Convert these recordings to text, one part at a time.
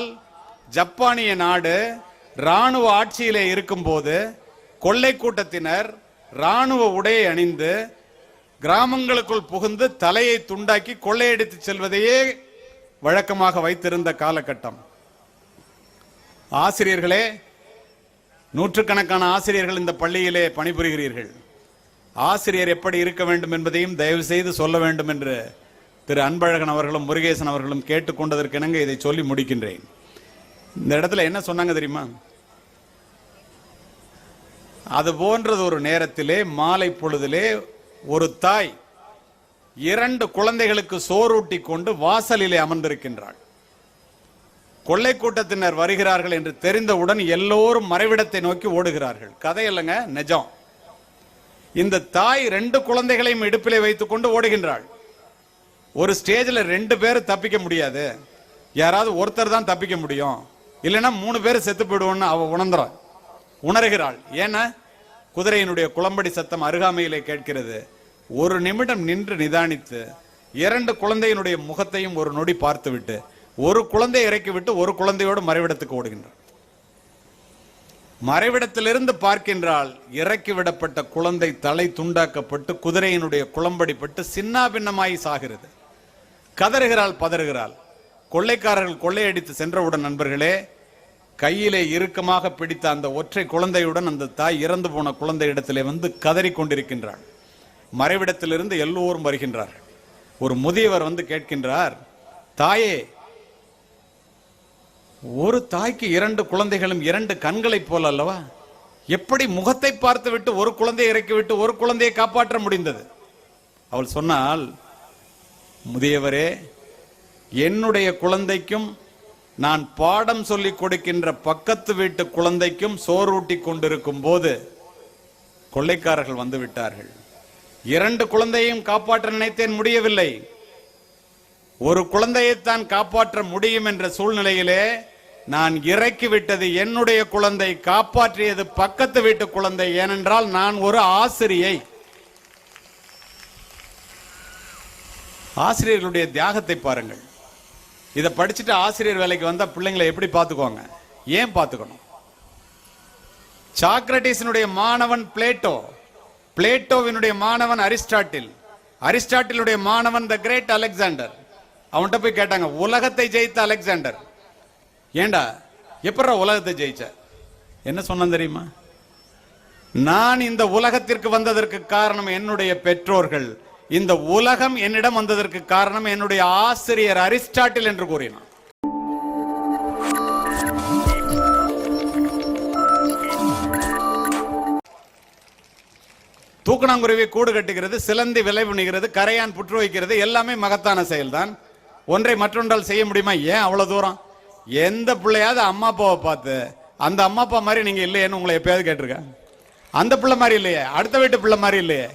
என்றால் ஜப்பானிய நாடு ராணுவ ஆட்சியிலே இருக்கும்போது கொள்ளை கூட்டத்தினர் ராணுவ உடையை அணிந்து கிராமங்களுக்குள் புகுந்து தலையை துண்டாக்கி கொள்ளையடித்து செல்வதையே வழக்கமாக வைத்திருந்த காலகட்டம். ஆசிரியர்களே நூற்றுக்கணக்கான ஆசிரியர்கள் இந்த பள்ளியிலே பணிபுரிகிறீர்கள். ஆசிரியர் எப்படி இருக்க வேண்டும் என்பதையும் தயவு செய்து சொல்ல வேண்டும் என்று திரு அன்பழகன் அவர்களும் முருகேசன் அவர்களும் கேட்டுக்கொண்டதற்கிணங்க இதை சொல்லி முடிக்கின்றேன். இந்த இடத்துல என்ன சொன்னாங்க தெரியுமா? அது போன்றது ஒரு நேரத்திலே மாலை பொழுதிலே ஒரு தாய் இரண்டு குழந்தைகளுக்கு சோறூட்டி கொண்டு வாசலிலே அமர்ந்திருக்கின்றாள். கொள்ளை கூட்டத்தினர் வருகிறார்கள் என்று தெரிந்தவுடன் எல்லோரும் மறைவிடத்தை நோக்கி ஓடுகிறார்கள். கதை இல்லைங்க நிஜம். இந்த தாய் ரெண்டு குழந்தைகளையும் இடுப்பிலே வைத்துக் கொண்டு ஓடுகின்றாள். ஒரு ஸ்டேஜில் ரெண்டு பேர் தப்பிக்க முடியாது. யாராவது ஒருத்தர் தான் தப்பிக்க முடியும். இல்லைன்னா மூணு பேர் செத்து போயிடுவோம்னு அவ உணர்ந்துறான் உணர்கிறாள். ஏன்னா குதிரையினுடைய குளம்படி சத்தம் அருகாமையிலே கேட்கிறது. ஒரு நிமிடம் நின்று நிதானித்து இரண்டு குழந்தையினுடைய முகத்தையும் ஒரு நொடி பார்த்துவிட்டு ஒரு குழந்தையை இறக்கிவிட்டு ஒரு குழந்தையோடு மறைவிடத்துக்கு ஓடுகின்றார் மறைவிடத்திலிருந்து பார்க்கின்றால் இறக்கி விடப்பட்ட குழந்தை தலை துண்டாக்கப்பட்டு குதிரையினுடைய குளம்படிப்பட்டு சின்னாபின்னமாய் சாகிறது. கதறுகிறாள் பதறுகிறாள். கொள்ளைக்காரர்கள் கொள்ளையடித்து சென்றவுடன் நண்பர்களே கையிலே இறுக்கமாக பிடித்த அந்த ஒற்றை குழந்தையுடன் அந்த தாய் இறந்து போன குழந்தை இடத்திலே வந்து கதறிக் கொண்டிருக்கின்றாள். மறைவிடத்திலிருந்து எல்லோரும் வருகின்றார்கள். ஒரு முதியவர் வந்து கேட்கின்றார் தாயே ஒரு தாய்க்கு இரண்டு குழந்தைகளும் இரண்டு கண்களைப் போல அல்லவா? எப்படி முகத்தை பார்த்துவிட்டு ஒரு குழந்தையை இறக்கிவிட்டு ஒரு குழந்தையை காப்பாற்ற முடிந்தது? அவள் சொன்னால் முதியவரே என்னுடைய குழந்தைக்கும் நான் பாடம் சொல்லிக் கொடுக்கின்ற பக்கத்து வீட்டு குழந்தைக்கும் சோறூட்டி கொண்டிருக்கும் போது கொள்ளைக்காரர்கள் வந்து விட்டார்கள். இரண்டு குழந்தையும் காப்பாற்ற நினைத்தேன் முடியவில்லை. ஒரு குழந்தையைத்தான் காப்பாற்ற முடியும் என்ற சூழ்நிலையிலே நான் இறக்கி விட்டது என்னுடைய குழந்தை காப்பாற்றியது பக்கத்து வீட்டு குழந்தை. ஏனென்றால் நான் ஒரு ஆசிரியை. ஆசிரியர்களுடைய தியாகத்தை பாருங்கள். இதை படிச்சுட்டு ஆசிரியர் வேலைக்கு வந்தால் பிள்ளைங்களை எப்படி பார்த்துக்குவாங்க ஏன் பார்த்துக்கணும் சாக்ரட்டிஸினுடைய மாணவன் பிளேட்டோ பிளேட்டோவினுடைய மாணவன் அரிஸ்டாட்டில் அரிஸ்டாட்டிலுடைய மாணவன் த கிரேட் அலெக்சாண்டர். அவன்கிட்ட போய் கேட்டாங்க உலகத்தை ஜெயித்த அலெக்சாண்டர். ஏண்டா? எப்படா உலகத்தை ஜெயிச்ச? என்ன சொன்ன தெரியுமா? நான் இந்த உலகத்திற்கு வந்ததற்கு காரணம் என்னுடைய பெற்றோர்கள். இந்த உலகம் என்னிடம் வந்ததற்கு காரணம் என்னுடைய ஆசிரியர் அரிஸ்டாட்டில் என்று கூறினார். தூக்கணாங்குருவி கூடு கட்டுகிறது சிலந்தி விலை புணிகிறது கரையான் புற்று வைக்கிறது எல்லாமே மகத்தான செயல்தான். ஒன்றை மற்றொன்றால் செய்ய முடியுமா? ஏன் அவ்வளவு தூரம்? எந்த பிள்ளையாவது அம்மா அப்பாவை பார்த்து அந்த அம்மா அப்பா மாதிரி நீங்க இல்லையேன்னு உங்களை எப்பயாவது கேட்டிருக்கேன் அந்த பிள்ளை மாதிரி இல்லையே அடுத்த வீட்டு பிள்ளை மாதிரி இல்லையே.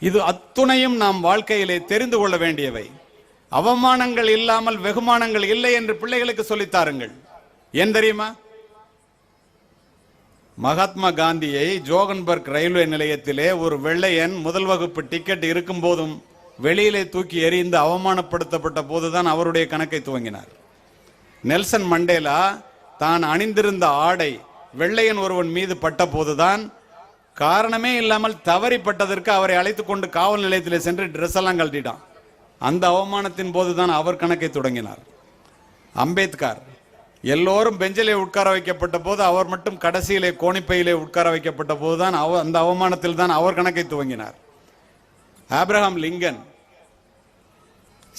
இது அத்துணையும் நாம் வாழ்க்கையிலே தெரிந்து கொள்ள வேண்டியவை. அவமானங்கள் இல்லாமல் வெகுமானங்கள் இல்லை என்று பிள்ளைகளுக்கு சொல்லித்தாருங்கள் ஏன் தெரியுமா? மகாத்மா காந்தியை ஜோகன்பர்க் ரயில்வே நிலையத்திலே ஒரு வெள்ளையன் முதல் வகுப்பு டிக்கெட் இருக்கும் போதும் வெளியிலே தூக்கி எறிந்து அவமானப்படுத்தப்பட்ட போதுதான் அவருடைய கணக்கை துவங்கினார். நெல்சன் மண்டேலா தான் அணிந்திருந்த ஆடை வெள்ளையன் ஒருவன் மீது பட்ட போதுதான் காரணமே இல்லாமல் தவறிப்பட்டதற்கு அவரை அழைத்து கொண்டு காவல் நிலையத்தில் சென்று ட்ரெஸ் எல்லாம் கழட்டிட்டான். அந்த அவமானத்தின் போதுதான் அவர் கணக்கை தொடங்கினார். அம்பேத்கர் எல்லோரும் பெஞ்சிலே உட்கார வைக்கப்பட்ட போது அவர் மட்டும் கடைசியிலே கோணிப்பையிலே உட்கார வைக்கப்பட்ட போது தான் அவ அந்த அவமானத்தில் தான் அவர் கணக்கை துவங்கினார். ஆப்ரஹாம் லிங்கன்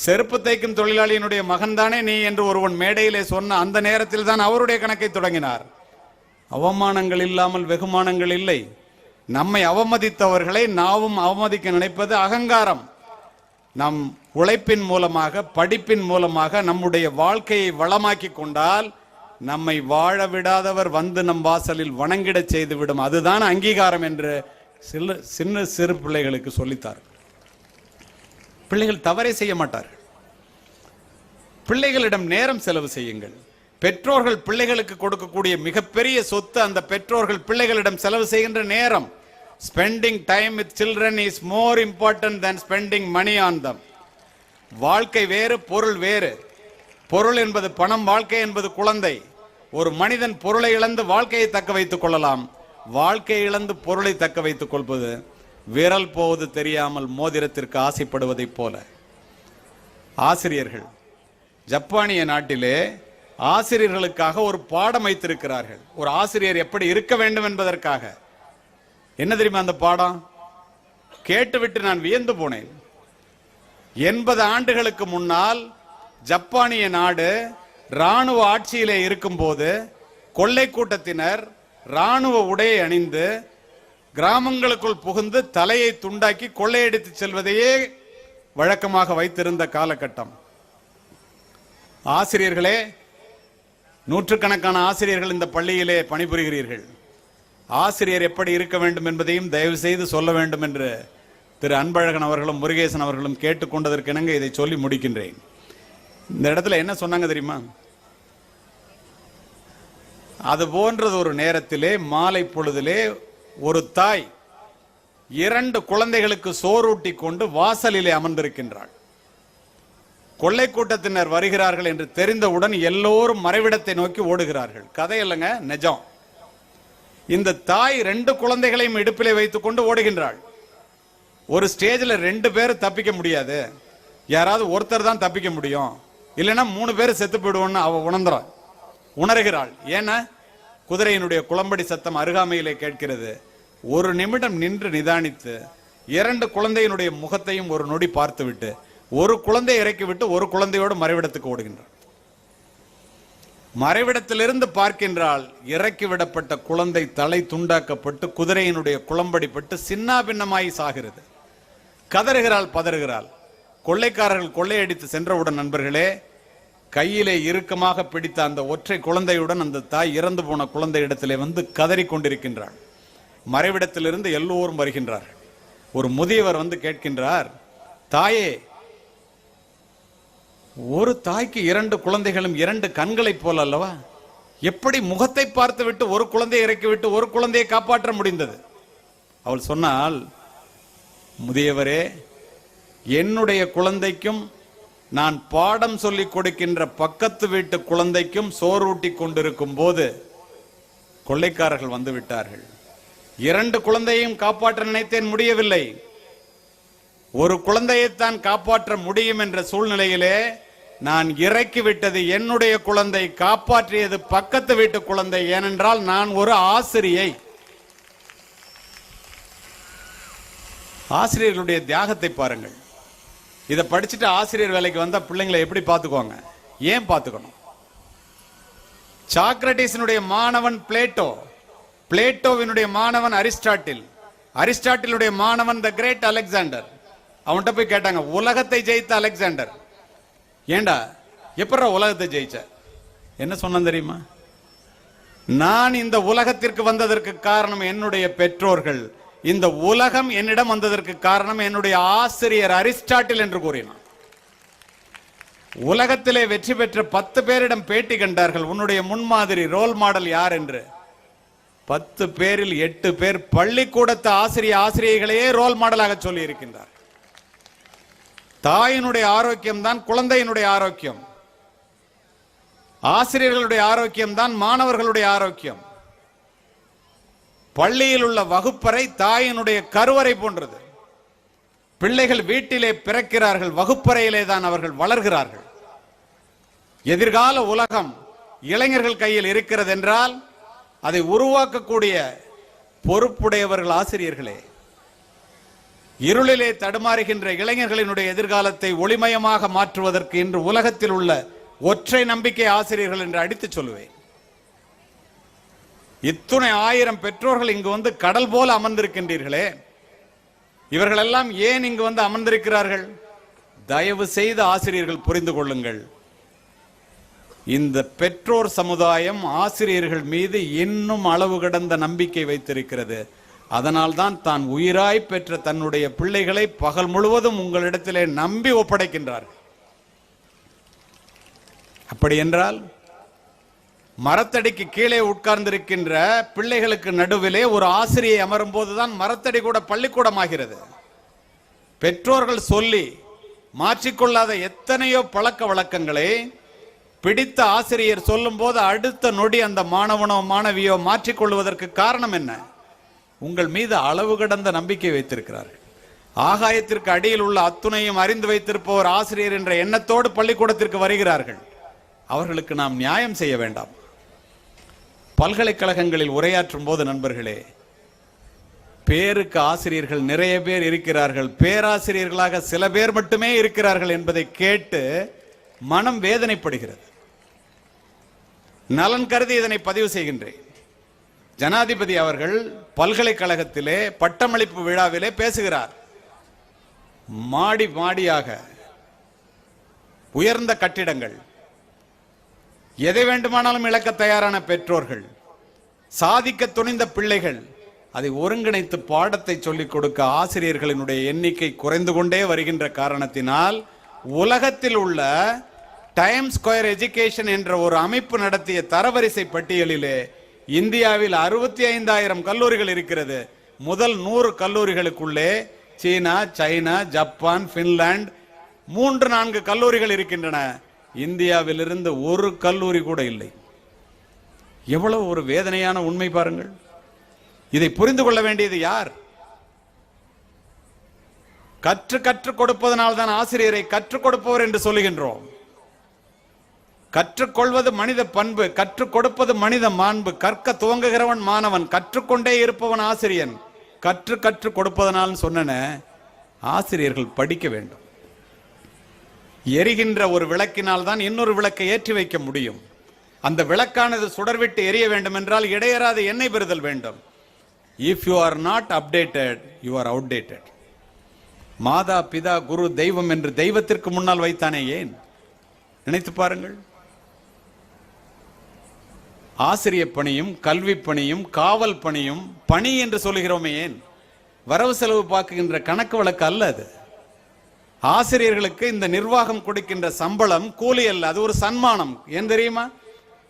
செருப்பு தைக்கும் தொழிலாளியினுடைய மகன்தானே நீ என்று ஒருவன் மேடையிலே சொன்ன அந்த நேரத்தில் தான் அவருடைய கணக்கை தொடங்கினார். அவமானங்கள் இல்லாமல் வெகுமானங்கள் இல்லை. நம்மை அவமதித்தவர்களை நாவும் அவமதிக்க நினைப்பது அகங்காரம். நம் உழைப்பின் மூலமாக படிப்பின் மூலமாக நம்முடைய வாழ்க்கையை வளமாக்கி கொண்டால் நம்மை வாழ விடாதவர் வந்து நம் வாசலில் வணங்கிடச் செய்துவிடும். அதுதான் அங்கீகாரம் என்று சில சின்ன சிறு பிள்ளைகளுக்கு சொல்லித்தார். பிள்ளைகள் தவறே செய்ய மாட்டார்கள். பிள்ளைகளிடம் நேரம் செலவு செய்யுங்கள். பெற்றோர்கள் பிள்ளைகளுக்கு கொடுக்கக்கூடிய மிகப்பெரிய சொத்து அந்த பெற்றோர்கள் பிள்ளைகளிடம் செலவு செய்கின்ற நேரம். Spending time with children is more important than spending money on them வாழ்க்கை வேறு பொருள் வேறு. பொருள் என்பது பணம் வாழ்க்கை என்பது குழந்தை. ஒரு மனிதன் பொருளை இழந்து வாழ்க்கையை தக்க வைத்துக் கொள்ளலாம். வாழ்க்கை இழந்து பொருளை தக்க வைத்துக் கொள்வது விரல் போவது தெரியாமல் மோதிரத்திற்கு ஆசைப்படுவதைப் போல. ஆசிரியர்கள் ஜப்பானிய நாட்டிலே ஆசிரியர்களுக்காக ஒரு பாடம் வைத்திருக்கிறார்கள். ஒரு ஆசிரியர் எப்படி இருக்க வேண்டும் என்பதற்காக. என்ன தெரியுமா அந்த பாடம்? கேட்டுவிட்டு நான் வியந்து போனேன். எண்பது ஆண்டுகளுக்கு முன்னால் ஜப்பானிய நாடு ராணுவ ஆட்சியிலே இருக்கும்போது கொள்ளை கூட்டத்தினர் ராணுவ உடையை அணிந்து கிராமங்களுக்குள் புகுந்து தலையை துண்டாக்கி கொள்ளையடித்து செல்வதையே வழக்கமாக வைத்திருந்த காலகட்டம். ஆசிரியர்களே நூற்றுக்கணக்கான ஆசிரியர்கள் இந்த பள்ளியிலே பணிபுரிகிறீர்கள். ஆசிரியர் எப்படி இருக்க வேண்டும் என்பதையும் தயவு செய்து சொல்ல வேண்டும் என்று திரு அன்பழகன் அவர்களும் முருகேசன் அவர்களும் கேட்டுக்கொண்டதற்கிணங்க இதை சொல்லி முடிக்கின்றேன். இந்த இடத்துல என்ன சொன்னாங்க தெரியுமா? அது போன்றது ஒரு நேரத்திலே மாலை பொழுதிலே ஒரு தாய் இரண்டு குழந்தைகளுக்கு சோறூட்டி கொண்டு வாசலிலே அமர்ந்திருக்கின்றாள். கொள்ளை கூட்டத்தினர் வருகிறார்கள் என்று தெரிந்தவுடன் எல்லோரும் மறைவிடத்தை நோக்கி ஓடுகிறார்கள். கதை இல்லைங்க நிஜம். இந்த தாய் ரெண்டு குழந்தைகளையும் இடுப்பிலே வைத்துக் கொண்டு ஓடுகின்றாள். ஒரு ஸ்டேஜில் ரெண்டு பேர் தப்பிக்க முடியாது. யாராவது ஒருத்தர் தான் தப்பிக்க முடியும். இல்லைன்னா மூணு பேர் செத்து போயிடுவோம்னு அவ உணர்ந்துறாள் உணர்கிறாள். ஏன்னா குதிரையினுடைய குளம்படி சத்தம் அருகாமையிலே கேட்கிறது. ஒரு நிமிடம் நின்று நிதானித்து இரண்டு குழந்தையினுடைய முகத்தையும் ஒரு நொடி பார்த்துவிட்டு ஒரு குழந்தையை இறக்கிவிட்டு ஒரு குழந்தையோடு மறைவிடத்துக்கு ஓடுகின்றார் மறைவிடத்திலிருந்து பார்க்கின்றால் இறக்கிவிடப்பட்ட குழந்தை தலை துண்டாக்கப்பட்டு குதிரையினுடைய குளம்படிப்பட்டு சின்னா பின்னமாய் சாகிறது. கதறுகிறாள் பதறுகிறாள். கொள்ளைக்காரர்கள் கொள்ளையடித்து சென்றவுடன் நண்பர்களே கையிலே இறுக்கமாக பிடித்த அந்த ஒற்றை குழந்தையுடன் அந்த தாய் இறந்து போன குழந்தை இடத்திலே வந்து கதறிக் கொண்டிருக்கின்றாள். மறைவிடத்திலிருந்து எல்லோரும் வருகின்றார்கள். ஒரு முதியவர் வந்து கேட்கின்றார் தாயே ஒரு தாய்க்கு இரண்டு குழந்தைகளும் இரண்டு கண்களைப் போல அல்லவா? எப்படி முகத்தை பார்த்துவிட்டு ஒரு குழந்தையை இறக்கிவிட்டு ஒரு குழந்தையை காப்பாற்ற முடிந்தது? அவள் சொன்னால் முதியவரே என்னுடைய குழந்தைக்கும் நான் பாடம் சொல்லிக் கொடுக்கின்ற பக்கத்து வீட்டு குழந்தைக்கும் சோறூட்டி கொண்டிருக்கும் போது கொள்ளைக்காரர்கள் வந்து விட்டார்கள். இரண்டு குழந்தையையும் காப்பாற்ற நினைத்தேன் முடியவில்லை. ஒரு குழந்தையைத்தான் காப்பாற்ற முடியும் என்ற சூழ்நிலையிலே நான் இறக்கி விட்டது என்னுடைய குழந்தை காப்பாற்றியது பக்கத்து வீட்டு குழந்தை ஏனென்றால் நான் ஒரு ஆசிரியை. ஆசிரியர்களுடைய தியாகத்தை பாருங்கள். இதை படிச்சுட்டு ஆசிரியர் வேலைக்கு வந்தா பிள்ளைங்களை எப்படி பார்த்துக்குவாங்க? ஏன் பார்த்துக்கணும்? சாக்ரட்டிஸினுடைய மாணவன் பிளேட்டோ பிளேட்டோவினுடைய மாணவன் அரிஸ்டாட்டில். அரிஸ்டாட்டிலுடைய மாணவன் த கிரேட் அலெக்சாண்டர். அவன்கிட்ட போய் கேட்டாங்க உலகத்தை ஜெயித்த அலெக்சாண்டர் ஏண்டா? எப்படா உலகத்தை ஜெயிச்ச? என்ன சொன்ன தெரியுமா? நான் இந்த உலகத்திற்கு வந்ததற்கு காரணம் என்னுடைய பெற்றோர்கள். இந்த உலகம் என்னிடம் வந்ததற்கு காரணம் என்னுடைய ஆசிரியர் அரிஸ்டாட்டில் என்று கூறினான். உலகத்திலே வெற்றி பெற்ற பத்து பேரிடம் பேட்டி கண்டார்கள். உன்னுடைய முன்மாதிரி ரோல் மாடல் யார் என்று? பத்து பேரில் எட்டு பேர் பள்ளிக்கூடத்து ஆசிரிய ஆசிரியர்களையே ரோல் மாடலாக சொல்லி இருக்கின்றார் தாயினுடைய ஆரோக்கியம் தான் குழந்தையினுடைய ஆரோக்கியம். ஆசிரியர்களுடைய ஆரோக்கியம் தான் மாணவர்களுடைய ஆரோக்கியம். பள்ளியில் உள்ள வகுப்பறை தாயினுடைய கருவறை போன்றது. பிள்ளைகள் வீட்டிலே பிறக்கிறார்கள் வகுப்பறையிலே தான் அவர்கள் வளர்கிறார்கள். எதிர்கால உலகம் இளைஞர்கள் கையில் இருக்கிறது என்றால் அதை உருவாக்கக்கூடிய பொறுப்புடையவர்கள் ஆசிரியர்களே. இருளிலே தடுமாறுகின்ற இளைஞர்களினுடைய எதிர்காலத்தை ஒளிமயமாக மாற்றுவதற்கு இன்று உலகத்தில் உள்ள ஒற்றை நம்பிக்கை ஆசிரியர்கள் என்று அடித்துச் சொல்லுவேன். இத்துணை ஆயிரம் பெற்றோர்கள் இங்கு வந்து கடல் போல அமர்ந்திருக்கின்றீர்களே. இவர்களெல்லாம் ஏன் இங்கு வந்து அமர்ந்திருக்கிறார்கள்? தயவு செய்து ஆசிரியர்கள் புரிந்து கொள்ளுங்கள். இந்த பெற்றோர் சமுதாயம் ஆசிரியர்கள் மீது இன்னும் அளவு கடந்த நம்பிக்கை வைத்திருக்கிறது. அதனால்தான் தான் உயிராய் பெற்ற தன்னுடைய பிள்ளைகளை பகல் முழுவதும் உங்களிடத்திலே நம்பி ஒப்படைக்கின்றார்கள் அப்படி என்றால் மரத்தடிக்கு கீழே உட்கார்ந்திருக்கின்ற பிள்ளைகளுக்கு நடுவிலே ஒரு ஆசிரியை அமரும் போதுதான் மரத்தடி கூட பள்ளிக்கூடமாகிறது. பெற்றோர்கள் சொல்லி மாற்றிக்கொள்ளாத எத்தனையோ பழக்க வழக்கங்களை பிடித்த ஆசிரியர் சொல்லும்போது அடுத்த நொடி அந்த மாணவனோ மாணவியோ மாற்றிக்கொள்வதற்கு காரணம் என்ன? உங்கள் மீது அளவு கடந்த நம்பிக்கை வைத்திருக்கிறார்கள். ஆகாயத்திற்கு அடியில் உள்ள அத்துணையும் அறிந்து வைத்திருப்பவர் ஆசிரியர் என்ற எண்ணத்தோடு பள்ளிக்கூடத்திற்கு வருகிறார்கள். அவர்களுக்கு நாம் நியாயம் செய்ய வேண்டாம். பல்கலைக்கழகங்களில் உரையாற்றும் போது நண்பர்களே பேருக்கு ஆசிரியர்கள் நிறைய பேர் இருக்கிறார்கள். பேராசிரியர்களாக சில பேர் மட்டுமே இருக்கிறார்கள் என்பதை கேட்டு மனம் வேதனைப்படுகிறது. நலன் கருதி இதனை பதிவு செய்கின்றேன். ஜனாதிபதி அவர்கள் பல்கலைக்கழகத்திலே பட்டமளிப்பு விழாவிலே பேசுகிறார். மாடி மாடியாக உயர்ந்த கட்டிடங்கள். எதை வேண்டுமானாலும் இழக்க தயாரான பெற்றோர்கள். சாதிக்க துணிந்த பிள்ளைகள். அதை ஒருங்கிணைத்து பாடத்தை சொல்லிக் கொடுக்க ஆசிரியர்களினுடைய எண்ணிக்கை குறைந்து கொண்டே வருகின்ற காரணத்தினால் உலகத்தில் உள்ள டைம் ஸ்கொயர் எஜுகேஷன் என்ற ஒரு அமைப்பு நடத்திய தரவரிசை பட்டியலிலே இந்தியாவில் அறுபத்தி ஐந்தாயிரம் கல்லூரிகள் இருக்கிறது. முதல் நூறு கல்லூரிகளுக்குள்ளே சீனா சைனா ஜப்பான் பின்லாந்து மூன்று நான்கு கல்லூரிகள் இருக்கின்றன. இந்தியாவிலிருந்து ஒரு கல்லூரி கூட இல்லை. எவ்வளவு ஒரு வேதனையான உண்மை பாருங்கள். இதை புரிந்து கொள்ள வேண்டியது யார்? கற்று கற்றுக் கொடுப்பதனால் தான் ஆசிரியரை கற்றுக் கொடுப்பவர் என்று சொல்லுகின்றோம். கற்றுக்கொள்வது மனித பண்பு கற்றுக் கொடுப்பது மனித மாண்பு. கற்க துவங்குகிறவன் மாணவன் கற்றுக்கொண்டே இருப்பவன் ஆசிரியன். கற்று கற்றுக் கொடுப்பதனால் சொன்னன ஆசிரியர்கள் படிக்க வேண்டும். எரிகின்ற ஒரு விளக்கினால் தான் இன்னொரு விளக்கை ஏற்றி வைக்க முடியும். அந்த விளக்கானது சுடர்விட்டு எரிய வேண்டும் என்றால் இடையறாத எண்ணெய் பெறுதல் வேண்டும். If you are not updated you are outdated மாதா பிதா குரு தெய்வம் என்று தெய்வத்திற்கு முன்னால் வைத்தானே ஏன்? நினைத்து பாருங்கள். ஆசிரிய பணியும் கல்வி பணியும் காவல் பணியும் பணி என்று சொல்லுகிறோமே ஏன்? வரவு செலவு பார்க்கின்ற கணக்கு வழக்கு அல்ல அது. ஆசிரியர்களுக்கு இந்த நிர்வாகம் கொடுக்கின்ற சம்பளம் கூலி அல்ல அது ஒரு சன்மானம். ஏன் தெரியுமா?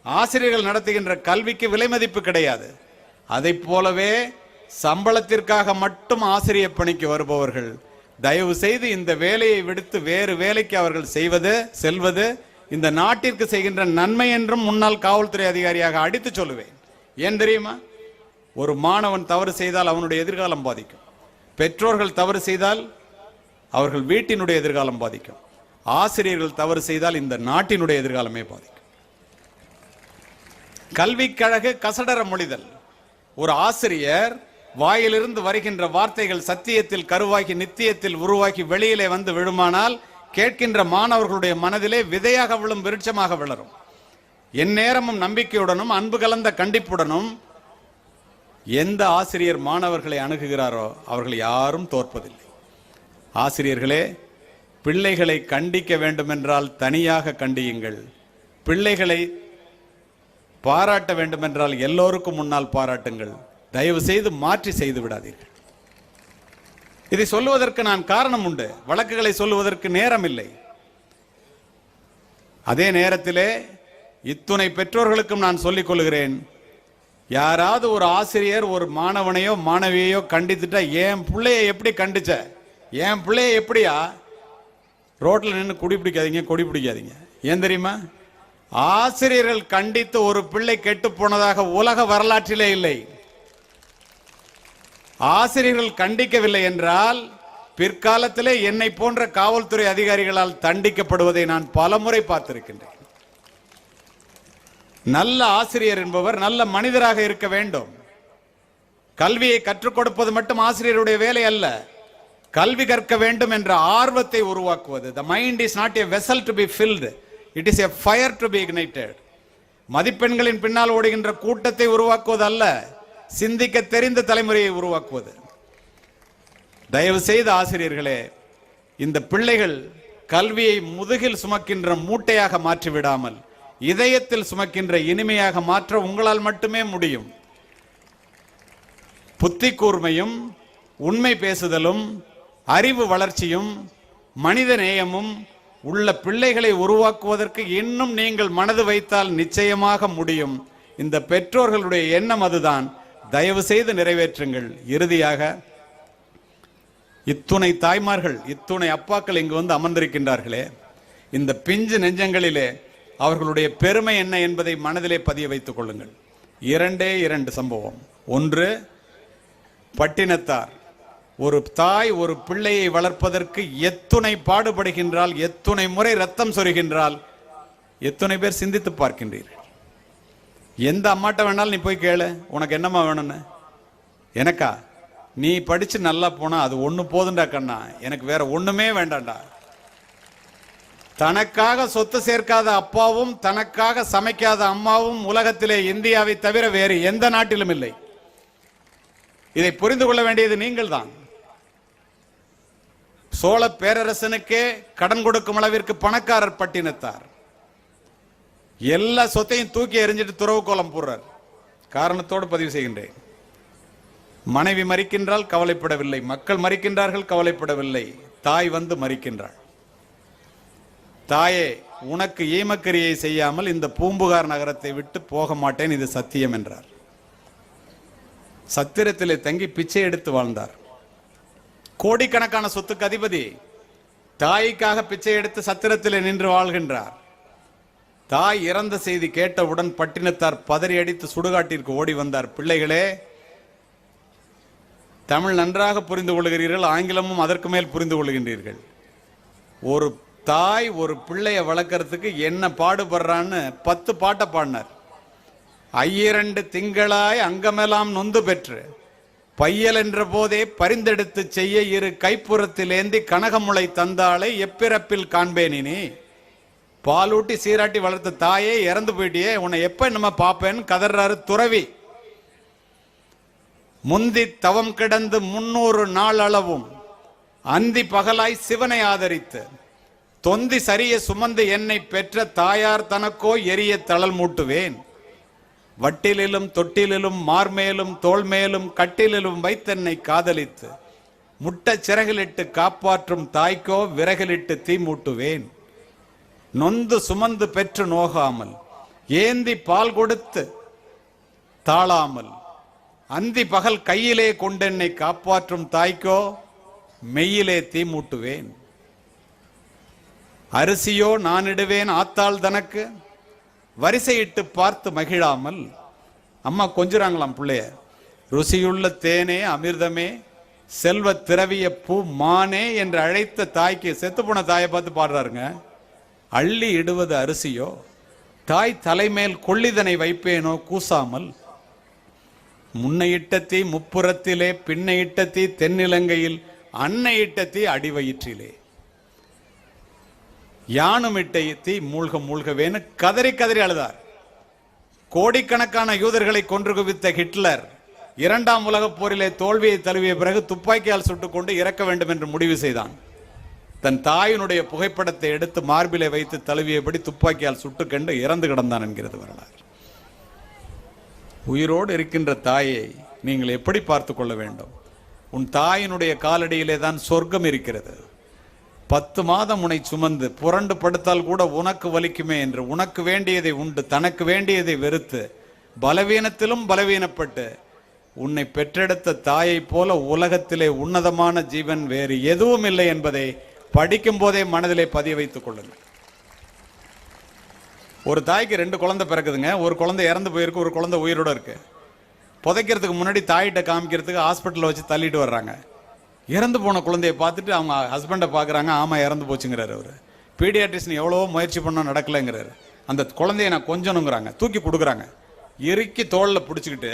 ஆசிரியர்கள் நடத்துகின்ற கல்விக்கு விலை மதிப்பு கிடையாது. அதை போலவே சம்பளத்திற்காக மட்டும் ஆசிரிய பணிக்கு வருபவர்கள் தயவு செய்து இந்த வேலையை விடுத்து வேறு வேலைக்கு அவர்கள் செய்வது செல்வது இந்த நாட்டிற்கு செய்கின்ற நன்மை என்றும் முன்னாள் காவல்துறை அதிகாரியாக அடித்து சொல்லுவேன். ஏன் தெரியுமா? ஒரு மாணவன் தவறு செய்தால் அவனுடைய எதிர்காலம் பாதிக்கும். பெற்றோர்கள் தவறு செய்தால் அவர்கள் வீட்டினுடைய எதிர்காலம் பாதிக்கும். ஆசிரியர்கள் தவறு செய்தால் இந்த நாட்டினுடைய எதிர்காலமே பாதிக்கும். கல்விக்கழக கசடர மொழிதல். ஒரு ஆசிரியர் வாயிலிருந்து வருகின்ற வார்த்தைகள் சத்தியத்தில் கருவாகி நித்தியத்தில் உருவாகி வெளியிலே வந்து விழுமானால் கேட்கின்ற மாணவர்களுடைய மனதிலே விதையாக விழும் விருட்சமாக விளரும். எந்நேரமும் நம்பிக்கையுடனும் அன்பு கலந்த கண்டிப்புடனும் எந்த ஆசிரியர் மாணவர்களை அணுகுகிறாரோ அவர்கள் யாரும் தோற்பதில்லை. ஆசிரியர்களே பிள்ளைகளை கண்டிக்க வேண்டுமென்றால் தனியாக கண்டியுங்கள். பிள்ளைகளை பாராட்ட வேண்டுமென்றால் எல்லோருக்கும் முன்னால் பாராட்டுங்கள். தயவு செய்து மாற்றி செய்து விடாதீர்கள். இதை சொல்லுவதற்கு நான் காரணம் உண்டு. வழக்குகளை சொல்லுவதற்கு நேரம் இல்லை அதே நேரத்திலே இத்துணை பெற்றோர்களுக்கும் நான் சொல்லிக் கொள்கிறேன். யாராவது ஒரு ஆசிரியர் ஒரு மாணவனையோ மாணவியையோ கண்டித்துட்டா என் பிள்ளைய எப்படி கண்டிச்ச? என் பிள்ளைய எப்படியா? ரோட்டில் நின்று குடி பிடிக்காதீங்க கொடி பிடிக்காதீங்க. ஏன் தெரியுமா? ஆசிரியர்கள் கண்டித்து ஒரு பிள்ளை கெட்டு போனதாக உலக வரலாற்றிலே இல்லை. ஆசிரியர்கள் கண்டிக்கவில்லை என்றால் பிற்காலத்திலே என்னை போன்ற காவல்துறை அதிகாரிகளால் தண்டிக்கப்படுவதை நான் பலமுறை பார்த்திருக்கின்றேன். நல்ல ஆசிரியர் என்பவர் நல்ல மனிதராக இருக்க வேண்டும். கல்வியை கற்றுக் கொடுப்பது மட்டும் ஆசிரியருடைய வேலை அல்ல. கல்வி கற்க வேண்டும் என்ற ஆர்வத்தை உருவாக்குவது. The mind is not a vessel to be filled it is a fire to be ignited மதிப்பெண்களின் பின்னால் ஓடுகின்ற கூட்டத்தை உருவாக்குவது அல்ல. சிந்திக்க தெரிந்த தலைமுறையை உருவாக்குவது. தயவு செய்த ஆசிரியர்களே இந்த பிள்ளைகள் கல்வியை முதுகில் சுமக்கின்ற மூட்டையாக மாற்றி விடாமல் இதயத்தில் சுமக்கின்ற இனிமையாக மாற்ற உங்களால் மட்டுமே முடியும். புத்தி கூர்மையும் உண்மை பேசுதலும் அறிவு வளர்ச்சியும் மனித நேயமும் உள்ள பிள்ளைகளை உருவாக்குவதற்கு இன்னும் நீங்கள் மனது வைத்தால் நிச்சயமாக முடியும். இந்த பெற்றோர்களுடைய எண்ணம் அதுதான். தயவு செய்து நிறைவேற்றுங்கள். இறுதியாக இத்துணை தாய்மார்கள் இத்துணை அப்பாக்கள் இங்கு வந்து அமர்ந்திருக்கின்றார்களே. இந்த பிஞ்சு நெஞ்சங்களிலே அவர்களுடைய பெருமை என்ன என்பதை மனதிலே பதிய வைத்துக் கொள்ளுங்கள். இரண்டே இரண்டு சம்பவம். ஒன்று பட்டினத்தார். ஒரு தாய் ஒரு பிள்ளையை வளர்ப்பதற்கு எத்துணை பாடுபடுகின்றால் எத்துணை முறை ரத்தம் சொருகின்றால் எத்தனை பேர் சிந்தித்து பார்க்கின்றீர்கள். எந்த அம்மாட்ட வேணாலும் நீ போய் கேளு. உனக்கு என்னம்மா வேணும்னு? எனக்கா? நீ படித்து நல்லா போனால் அது ஒன்று போதும்டா கண்ணா. எனக்கு வேற ஒன்றுமே வேண்டாம்டா. தனக்காக சொத்து சேர்க்காத அப்பாவும் தனக்காக சமைக்காத அம்மாவும் உலகத்திலே இந்தியாவை தவிர வேறு எந்த நாட்டிலும் இல்லை. இதை புரிந்து கொள்ள வேண்டியது நீங்கள் தான் சோழ பேரரசனுக்கே கடன் கொடுக்கும் அளவிற்கு பணக்காரர் பட்டினத்தார். எல்லா சொத்தையும் தூக்கி எறிஞ்சிட்டு துறவு கோலம் போடுறார். காரணத்தோடு பதிவு செய்கின்றேன். மனைவி மறிக்கின்றால் கவலைப்படவில்லை. மக்கள் மறிக்கின்றார்கள் கவலைப்படவில்லை. தாய் வந்து மறிக்கின்றாள். தாயே உனக்கு ஈமக்கிரியை செய்யாமல் இந்த பூம்புகார் நகரத்தை விட்டு போக மாட்டேன் இது சத்தியம் என்றார். சத்திரத்திலே தங்கி பிச்சை எடுத்து வாழ்ந்தார். கோடிக்கணக்கான சொத்துக்கு அதிபதி தாய்க்காக பிச்சை எடுத்து சத்திரத்திலே நின்று வாழ்கின்றார். தாய் இறந்த செய்தி கேட்டவுடன் பட்டினத்தார் பதறி அடித்து சுடுகாட்டிற்கு ஓடி வந்தார். பிள்ளைகளே தமிழ் நன்றாக புரிந்து கொள்கிறீர்கள் ஆங்கிலமும் அதற்கு மேல் புரிந்து கொள்கின்றீர்கள். ஒரு தாய் ஒரு பிள்ளைய வளர்க்கறதுக்கு என்ன பாடுபடுறான்னு பத்து பாட்டை பாடினார். ஐயிரண்டு திங்களாய் அங்கமெல்லாம் நொந்து பெற்று பையல் என்ற போதே பரிந்தெடுத்து செய்ய இரு கைப்புறத்திலேந்தி கனகமுளை தந்தாளை எப்பிறப்பில் காண்பேனினி பாலூட்டி சீராட்டி வளர்த்த தாயே இறந்து போயிட்டியே. உன்னை எப்ப நம்ம பார்ப்பேன்னு கதறாரு துறவி. முந்தி தவம் கிடந்து முன்னூறு நாள் அளவும் அந்தி பகலாய் சிவனை ஆதரித்து தொந்தி சரிய சுமந்து என்னை பெற்ற தாயார் தனக்கோ எரிய தளல் மூட்டுவேன். வட்டிலிலும் தொட்டிலிலும் மார்மேலும் தோள்மேலும் கட்டிலிலும் வைத்தென்னை காதலித்து முட்ட சிறகிலிட்டு காப்பாற்றும் தாய்க்கோ விறகிலிட்டு தீ மூட்டுவேன். நொந்து சுமந்து பெற்று நோகாமல் ஏந்தி பால் கொடுத்து தாழாமல் அந்தி பகல் கையிலே கொண்டென்னை காப்பாற்றும் தாய்க்கோ மெய்யிலே தீ மூட்டுவேன். அரிசியோ நான் இடுவேன் ஆத்தாள் தனக்கு வரிசையிட்டு பார்த்து மகிழாமல் அம்மா கொஞ்சுறாங்களாம் பிள்ளைய ருசியுள்ள தேனே அமிர்தமே செல்வ திரவிய பூ மானே என்று அழைத்த தாய்க்கு செத்து போன தாயை பார்த்து பாடுறாருங்க. அள்ளி இடுவது அரிசியோ தாய் தலைமேல் கொள்ளிதனை வைப்பேனோ கூசாமல் முன்னையிட்ட தீ முப்புறத்திலே பின்னையிட்ட தீ தென்னிலங்கையில் அன்னையிட்ட தீ அடிவயிற்றிலே. யானுமிட்டை தீ மூழ்க மூழ்கவேன்னு கதறி கதறி அழுதார். கோடிக்கணக்கான யூதர்களை கொன்று குவித்த ஹிட்லர் இரண்டாம் உலகப் போரிலே தோல்வியை தழுவிய பிறகு துப்பாக்கியால் சுட்டுக்கொண்டு இறக்க வேண்டும் என்று முடிவு செய்தான். தன் தாயினுடைய புகைப்படத்தை எடுத்து மார்பிலை வைத்து தழுவியபடி துப்பாக்கியால் சுட்டு கண்டு இறந்து கிடந்தான் என்கிறது வரலாறு. உயிரோடு இருக்கின்ற தாயை நீங்கள் எப்படி பார்த்து கொள்ள வேண்டும்? உன் தாயினுடைய காலடியிலே தான் சொர்க்கம் இருக்கிறது. பத்து மாதம் உன்னை சுமந்து புரண்டு படுத்தால் கூட உனக்கு வலிக்குமே என்று உனக்கு வேண்டியதை உண்டு தனக்கு வேண்டியதை வெறுத்து பலவீனத்திலும் பலவீனப்பட்டு உன்னை பெற்றெடுத்த தாயைப் போல உலகத்திலே உன்னதமான ஜீவன் வேறு எதுவும் இல்லை என்பதை படிக்கும் போதே மனதிலே பதிய வைத்துக் கொள்ளுங்கள். ஒரு தாய்க்கு ரெண்டு குழந்தை பிறக்குதுங்க. ஒரு குழந்தை இறந்து போயிருக்கு ஒரு குழந்தை உயிரோட இருக்கு. புதைக்கிறதுக்கு முன்னாடி தாயிட்ட காமிக்கிறதுக்கு ஹாஸ்பிட்டலில் வச்சு தள்ளிட்டு வர்றாங்க. இறந்து போன குழந்தைய பார்த்துட்டு அவங்க ஹஸ்பண்டை பார்க்குறாங்க ஆமாம் இறந்து போச்சுங்கிறாரு அவர். பீடியாட்ரிஷன் எவ்வளோ முயற்சி பண்ணோம் நடக்கலைங்கிறாரு. அந்த குழந்தைய நான் கொஞ்சணுங்கிறாங்க தூக்கி கொடுக்குறாங்க. இறுக்கி தோளில் பிடிச்சிக்கிட்டு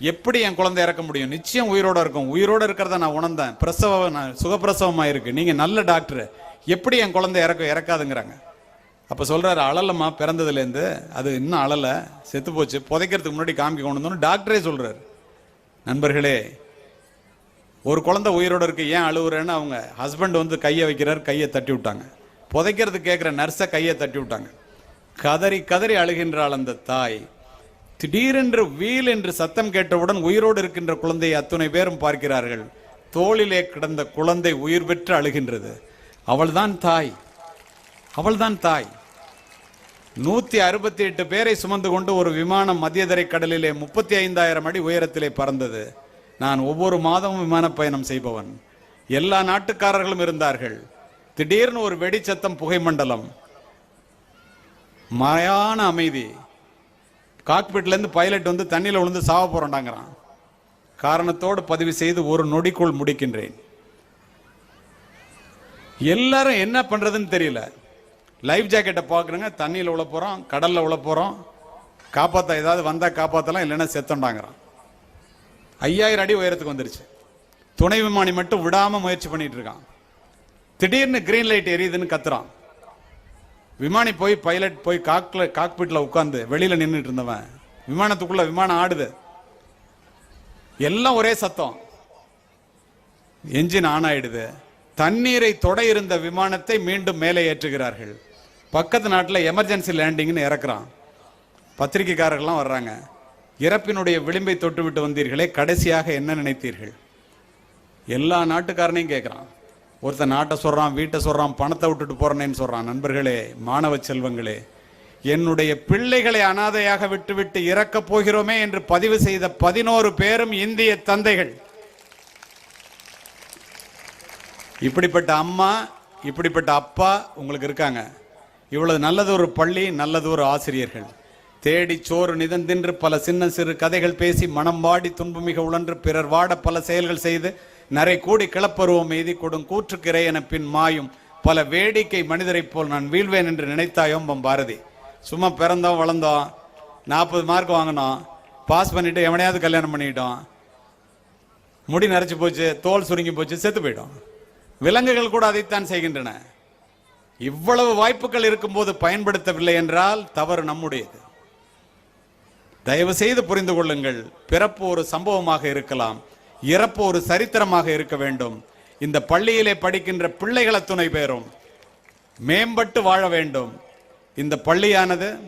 எப்படி என் குழந்தை இறக்க முடியும்? நிச்சயம் உயிரோட இருக்கும். உயிரோட இருக்கிறத நான் உணர்ந்தேன். பிரசவ நான் சுகப்பிரசவமாக இருக்கு நீங்கள் நல்ல டாக்டர். எப்படி என் குழந்தை இறக்க இறக்காதுங்கிறாங்க. அப்போ சொல்றாரு அழலம்மா பிறந்ததுலேருந்து அது இன்னும் அழலை. செத்து போச்சு. புதைக்கிறதுக்கு முன்னாடி காமிக்க கொண்டு வந்தோம்னு டாக்டரே சொல்றாரு. நண்பர்களே ஒரு குழந்தை உயிரோட இருக்கு ஏன் அழுகுறேன்னு அவங்க ஹஸ்பண்ட் வந்து கையை வைக்கிறார் கையை தட்டி விட்டாங்க. புதைக்கிறதுக்கு கேட்குற நர்ஸை கையை தட்டி விட்டாங்க. கதறி கதறி அழுகின்றாள் அந்த தாய். திடீரென்று வீல் என்று சத்தம் கேட்டவுடன் உயிரோடு இருக்கின்ற குழந்தையை அத்துணை பேரும் பார்க்கிறார்கள். தோளிலே கிடந்த குழந்தை உயிர் பெற்று அழுகின்றது. அவள்தான் தாய். அவள்தான் தாய். நூத்தி அறுபத்தி எட்டு பேரை சுமந்து கொண்டு ஒரு விமானம் மத்திய கடலிலே முப்பத்தி ஐந்தாயிரம் அடி உயரத்திலே பறந்தது. நான் ஒவ்வொரு மாதமும் விமான பயணம் செய்பவன். எல்லா நாட்டுக்காரர்களும் இருந்தார்கள். திடீர்னு ஒரு வெடிச்சத்தம் புகை மண்டலம். மயான அமைதி. காக்பிட்ல இருந்து பைலட் வந்து தண்ணியில் விழுந்து சாவ போறோண்டாங்கிறான் காரணத்தோடு பதிவு செய்து ஒரு நொடிக்குள் முடிக்கின்றேன். எல்லாரும் என்ன பண்றதுன்னு தெரியல. லைஃப் ஜாக்கெட்டை பார்க்குறங்க தண்ணியில் உள்ள போகிறோம் கடலில் உள்ள போகிறோம் காப்பாற்ற ஏதாவது வந்தால் காப்பாற்றலாம் இல்லைன்னா செத்தோண்டாங்கிறான் ஐயாயிரம் அடி உயரத்துக்கு வந்துருச்சு. துணை விமானி மட்டும் விடாமல் முயற்சி பண்ணிகிட்டு இருக்கான். திடீர்னு கிரீன் லைட் எரியுதுன்னு கத்துறான். விமானி போய் பைலட் போய் காக்ல காக்பிட்ல உட்காந்து வெளியில நின்றுட்டு இருந்தவன். விமானத்துக்குள்ள விமானம் ஆடுது. எல்லாம் ஒரே சத்தம். என்ஜின் ஆன் ஆயிடுது. தண்ணீரை தொட இருந்த விமானத்தை மீண்டும் மேலே ஏற்றுகிறார்கள். பக்கத்து நாட்டில் எமர்ஜென்சி லேண்டிங்னு இறக்குறான். பத்திரிகைக்காரர்கள்லாம் வர்றாங்க. இறப்பினுடைய விளிம்பை தொட்டு விட்டு வந்தீர்களே கடைசியாக என்ன நினைத்தீர்கள்? எல்லா நாட்டுக்காரனையும் கேட்குறான் ஒருத்தன் நாட்டை சொல்றான் வீட்டை சொல்றான் பணத்தை விட்டுட்டு போகிறனேன்னு சொல்றான். நண்பர்களே மாணவ செல்வங்களே என்னுடைய பிள்ளைகளை அனாதையாக விட்டுவிட்டு இறக்கப் போகிறோமே என்று பதிவு செய்த பதினோரு பேரும் இந்திய தந்தைகள். இப்படிப்பட்ட அம்மா இப்படிப்பட்ட அப்பா உங்களுக்கு இருக்காங்க. இவ்வளவு நல்லது ஒரு பள்ளி நல்லது ஒரு ஆசிரியர்கள். தேடி சோறு நிதந்தின்று பல சின்ன சிறு கதைகள் பேசி மனம் வாடி துன்பு மிக உழன்று பிறர் வாட பல செயல்கள் செய்து நரை கூடி கிளப்பருவம் எய்தி கொடும் கூற்றுக்கிறை என பின் மாயும் பல வேடிக்கை மனிதரைப் போல் நான் வீழ்வேன் என்று நினைத்தாயோம் பாரதி. சும்மா பிறந்தோம் வளர்ந்தோம் நாற்பது மார்க் வாங்கினோம் பாஸ் பண்ணிட்டு எவனையாவது கல்யாணம் பண்ணிட்டோம் முடி நரைச்சு போச்சு தோல் சுருங்கி போச்சு செத்து போயிடும் விலங்குகள் கூட அதைத்தான் செய்கின்றன. இவ்வளவு வாய்ப்புகள் இருக்கும்போது பயன்படுத்தவில்லை என்றால் தவறு நம்முடையது. தயவு செய்து புரிந்து கொள்ளுங்கள் பிறப்பு ஒரு சம்பவமாக இருக்கலாம். இறப்பு ஒரு சரித்திரமாக இருக்க வேண்டும். இந்த பள்ளியிலே படிக்கின்ற பிள்ளைகளை துணை பெறும் மேம்பட்டு வாழ வேண்டும். இந்த பள்ளியானது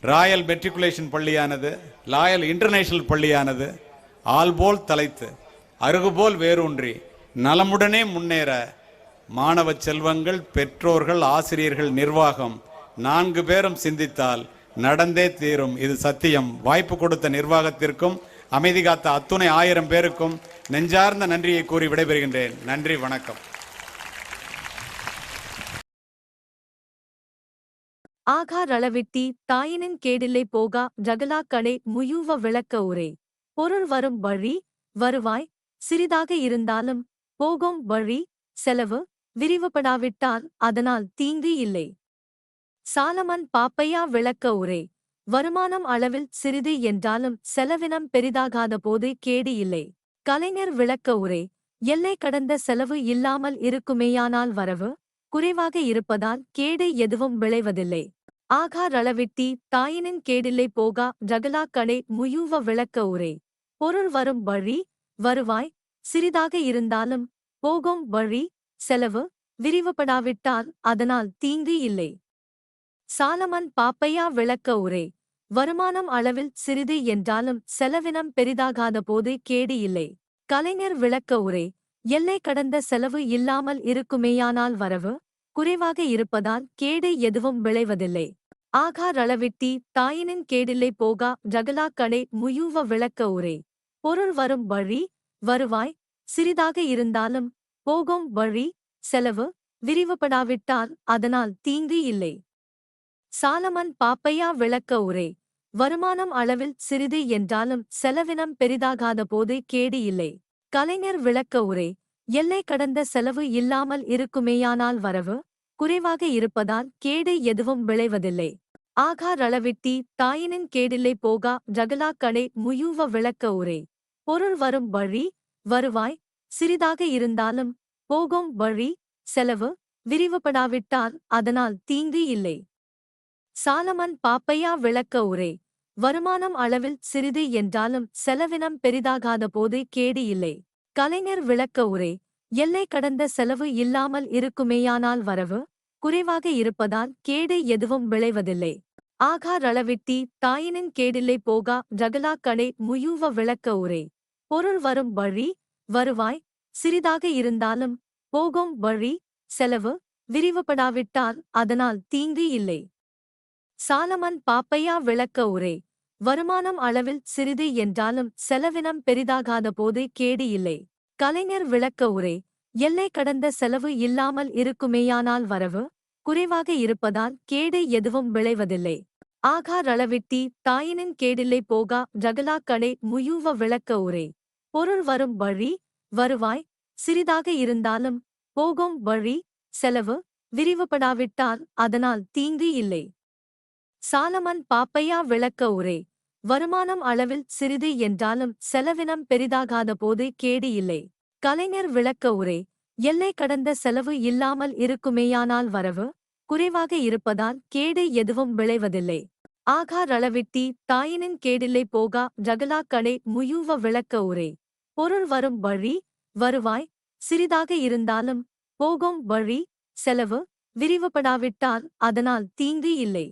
ராயல் மெட்ரிகுலேஷன் பள்ளியானது லாயல் இன்டர்நேஷனல் பள்ளியானது ஆள்போல் தலைத்து அருகுபோல் வேரூன்றி நலமுடனே முன்னேற மாணவ செல்வங்கள் பெற்றோர்கள் ஆசிரியர்கள் நிர்வாகம் நான்கு பேரும் சிந்தித்தால் நடந்தே தீரும். இது சத்தியம். வாய்ப்பு கொடுத்த நிர்வாகத்திற்கும் அமைதி காத்த அத்துணை ஆயிரம் பேருக்கும் நெஞ்சார்ந்த நன்றியை கூறி விடைபெறுகின்றேன். நன்றி வணக்கம். ஆகாரளவிட்டி தாயினின் கேடில்லை போகா ஜகலாக்கடை முயூவ விளக்க உரை. பொருள் வரும் வழி வருவாய் சிறிதாக இருந்தாலும் போகும் வழி செலவு விரிவுபடாவிட்டால் அதனால் தீங்கு இல்லை. சாலமன் பாப்பையா விளக்க உரை. வருமானம் அளவில் சிறிது என்றாலும் செலவினம் பெரிதாகாத போது கேடு இல்லை. கலைஞர் விளக்க உரை எல்லை கடந்த செலவு இல்லாமல் இருக்குமேயானால் வரவு? குறைவாக இருப்பதால் கேடு எதுவும் விளைவதில்லை. ஆகா ரளவிட்டி தாயினின் கேடில்லை போகா ரகலா கடை முயூவ விளக்க உரை. பொருள் வரும் வழி வருவாய் சிறிதாக இருந்தாலும் போகும் வழி செலவு விரிவுபடாவிட்டால் அதனால் தீங்கு இல்லை. சாலமன் பாப்பையா விளக்க உரை வருமானம் அளவில் சிறிது என்றாலும் செலவினம் பெரிதாகாத போது கேடு இல்லை. கலைஞர் விளக்க உரை எல்லை கடந்த செலவு இல்லாமல் இருக்குமேயானால் வரவு குறைவாக இருப்பதால் கேடு எதுவும் விளைவதில்லை. ஆகாரளவிட்டி தாயினின் கேடில்லை போகா ஜகலாக்கடை முயூவ விளக்க உரை. பொருள் வரும் வழி வருவாய் சிறிதாக இருந்தாலும் போகும் வழி செலவு விரிவுபடாவிட்டால் அதனால் தீங்கு இல்லை. சாலமன் பாப்பையா விளக்க உரை. வருமானம் அளவில் சிறிது என்றாலும் செலவினம் பெரிதாகாத போது கேடு இல்லை. கலைஞர் விளக்க உரை. எல்லை கடந்த செலவு இல்லாமல் இருக்குமேயானால் வரவு? குறைவாக இருப்பதால் கேடு எதுவும் விளைவதில்லை. ஆகாரளவிட்டி தாயினின் கேடில்லை போகா ஜகலாக்கடை முயூவ விளக்க உரை. பொருள் வரும் வழி? வருவாய்? சிறிதாக இருந்தாலும் போகும் வழி? செலவு? விரிவுபடாவிட்டால் அதனால் தீங்கு இல்லை. சாலமன் பாப்பையா விளக்க உரை. வருமானம் அளவில் சிறிது என்றாலும் செலவினம் பெரிதாகாத போது கேடு இல்லை. கலைஞர் விளக்க உரை. எல்லை கடந்த செலவு இல்லாமல் இருக்குமேயானால் வரவு? குறைவாக இருப்பதால் கேடு எதுவும் விளைவதில்லை. ஆகா ரளவிட்டி தாயினின் கேடில்லை போகா ரகலா கடை முயூவ விளக்க உரை. பொருள் வரும் வழி? வருவாய்? சிறிதாக இருந்தாலும் போகும் வழி? செலவு? விரிவுபடாவிட்டால் அதனால் தீங்கு இல்லை. சாலமன் பாப்பையா விளக்க உரை. வருமானம் அளவில் சிறிது என்றாலும் செலவினம் பெரிதாகாத போது கேடு இல்லை. கலைஞர் விளக்க உரை. எல்லை கடந்த செலவு இல்லாமல் இருக்குமேயானால் வரவு? குறைவாக இருப்பதால் கேடு எதுவும் விளைவதில்லை. ஆகார் அளவிட்டி தாயினின் கேடில்லை போகா ரகலா கடை முயூவ விளக்க உரை. பொருள் வரும் வழி? வருவாய்? சிறிதாக இருந்தாலும் போகும் வழி? செலவு? விரிவுபடாவிட்டால் அதனால் தீங்கு இல்லை. சாலமன் பாப்பையா விளக்க உரை. வருமானம் அளவில் சிறிது என்றாலும் செலவினம் பெரிதாகாத போது கேடு இல்லை. கலைஞர் விளக்க உரை. எல்லை கடந்த செலவு இல்லாமல் இருக்குமேயானால் வரவு? குறைவாக இருப்பதால் கேடு எதுவும் விளைவதில்லை. ஆகார் அளவிட்டி தாயினின் கேடில்லை போகா ஜகலா கடை முயூவ விளக்க உரை. பொருள் வரும் வழி? வருவாய்? சிறிதாக இருந்தாலும் போகும் வழி? செலவு? விரிவுபடாவிட்டால் அதனால் தீங்கு இல்லை.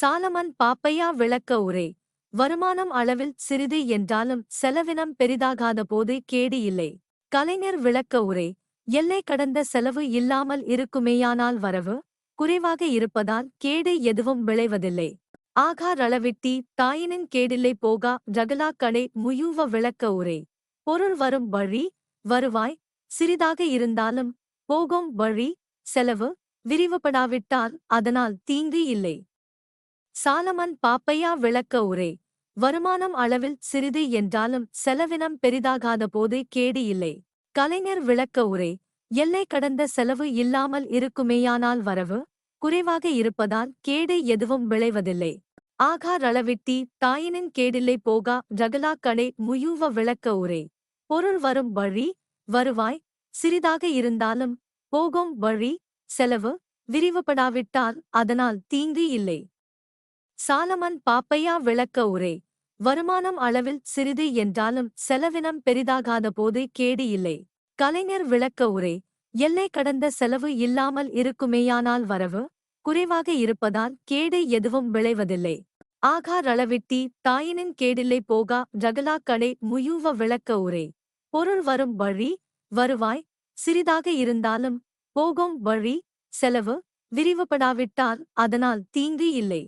சாலமன் பாப்பையா விளக்க உரை. வருமானம் அளவில் சிறிது என்றாலும் செலவினம் பெரிதாகாத போது கேடு இல்லை. கலைஞர் விளக்க உரை. எல்லை கடந்த செலவு இல்லாமல் இருக்குமேயானால் வரவு? குறைவாக இருப்பதால் கேடு எதுவும் விளைவதில்லை. ஆகார் அளவிட்டி தாயினின் கேடில்லை போகா ரகலா கடை முயூவ விளக்க உரை. பொருள் வரும் வழி? வருவாய்? சிறிதாக இருந்தாலும் போகும் வழி? செலவு? விரிவுபடாவிட்டால் அதனால் தீங்கு இல்லை. சாலமன் பாப்பையா விளக்க உரை. வருமானம் அளவில் சிறிது என்றாலும் செலவினம் பெரிதாகாத போது கேடு இல்லை. கலைஞர் விளக்க உரை. எல்லை கடந்த செலவு இல்லாமல் இருக்குமேயானால் வரவு? குறைவாக இருப்பதால் கேடு எதுவும் விளைவதில்லை. ஆகார் அளவிட்டி தாயினின் கேடில்லை போகா ரகலா கடை முயூவ விளக்க உரை. பொருள் வரும் வழி? வருவாய்? சிறிதாக இருந்தாலும் போகும் வழி? செலவு? விரிவுபடாவிட்டால் அதனால் தீங்கு இல்லை. சாலமன் பாப்பையா விளக்க உரை. வருமானம் அளவில் சிறிது என்றாலும் செலவினம் பெரிதாகாத போது கேடு இல்லை. கலைஞர் விளக்க உரை. எல்லை கடந்த செலவு இல்லாமல் இருக்குமேயானால் வரவு? குறைவாக இருப்பதால் கேடு எதுவும் விளைவதில்லை. ஆகார் அளவிட்டி தாயினின் கேடில்லை போகா ரகலா கடை முயூவ விளக்க உரை. பொருள் வரும் வழி? வருவாய்? சிறிதாக இருந்தாலும் போகும் வழி? செலவு? விரிவுபடாவிட்டால் அதனால் தீங்கு இல்லை.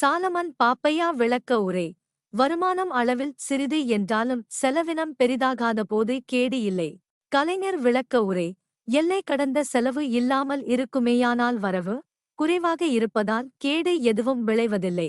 சாலமன் பாப்பையா விளக்க உரை. வருமானம் அளவில் சிறிது என்றாலும் செலவினம் பெரிதாகாத போது கேடு இல்லை. கலைஞர் விளக்க உரை. எல்லை கடந்த செலவு இல்லாமல் இருக்குமேயானால் வரவு? குறைவாக இருப்பதால் கேடு எதுவும் விளைவதில்லை.